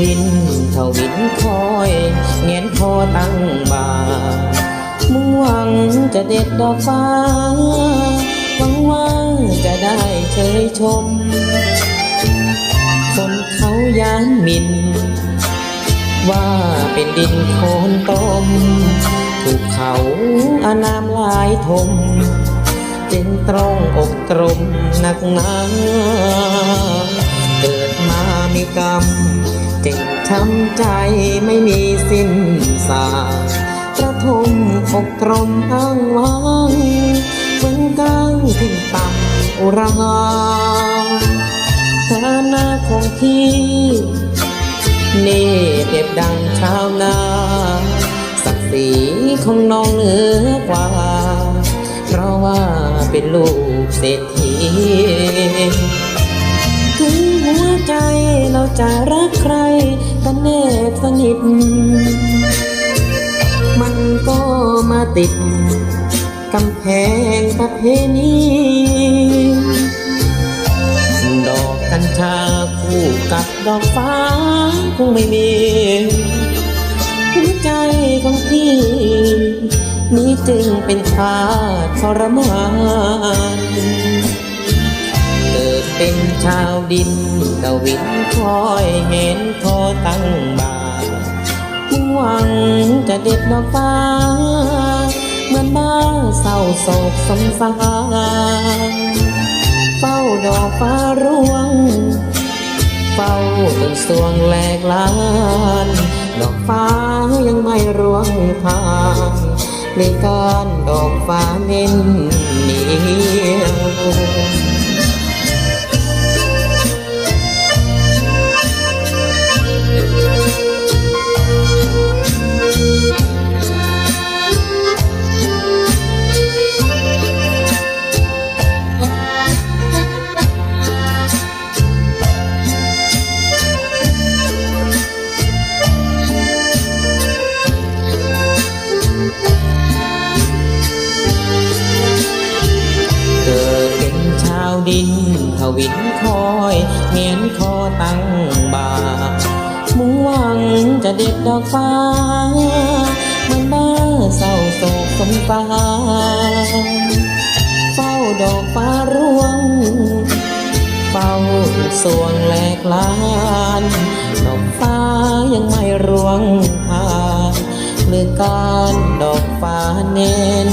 วินเท่าหินคอยเงียนคอตั้งบามุ่งหวังจะเด็ดดอกฟ้าหวังว่าจะได้เชยชม คนเขายานมิน ว่าเป็นดินโคลนต้มถูกเขาอานามลายทมจึงตรงอกตรมหนักหนาเกิดมามีกรรม จึงช้ำใจไม่มีสิ้นสายระทมอกตรมอ้างว้างเหมือนก้างทิ้งต่ำอุราฐานะของพี่นี่เปรียบดังชาวนาศักดิ์ศรีของน้องเหนือกว่า เพราะว่าเป็นลูกเศรษฐี ใจเราจะรักใครกันแนบสนิท มันก็มาติดกำแพงประเพณีดอกกัญชาคู่กับดอกฟ้าคงไม่มีหัวใจของพี่ นี้จึงเป็นทาทรมาน เป็นชาวดินกวินคอยเห็นคอตั้งบาหวังจะเด็ดดอกฟ้า เหมือนบ้าเศร้าโศกสมสารเฝ้าดอกฟ้าร่วง เฝ้าจนสวงแหลกลาน ดอกฟ้ายังไม่ร่วงทางในการดอกฟ้าเน้นเหนียว ดินทวินคอยเงียนคอตั้งบามุ่งหวังจะเด็ดดอกฟ้า มันบ้าเศร้าโศกสมสารเฝ้าดอกฟ้าร่วงเฝ้าสวงแหลกลานดอกฟ้ายังไม่ร่วงผ่านหรือการดอกฟ้าเน้น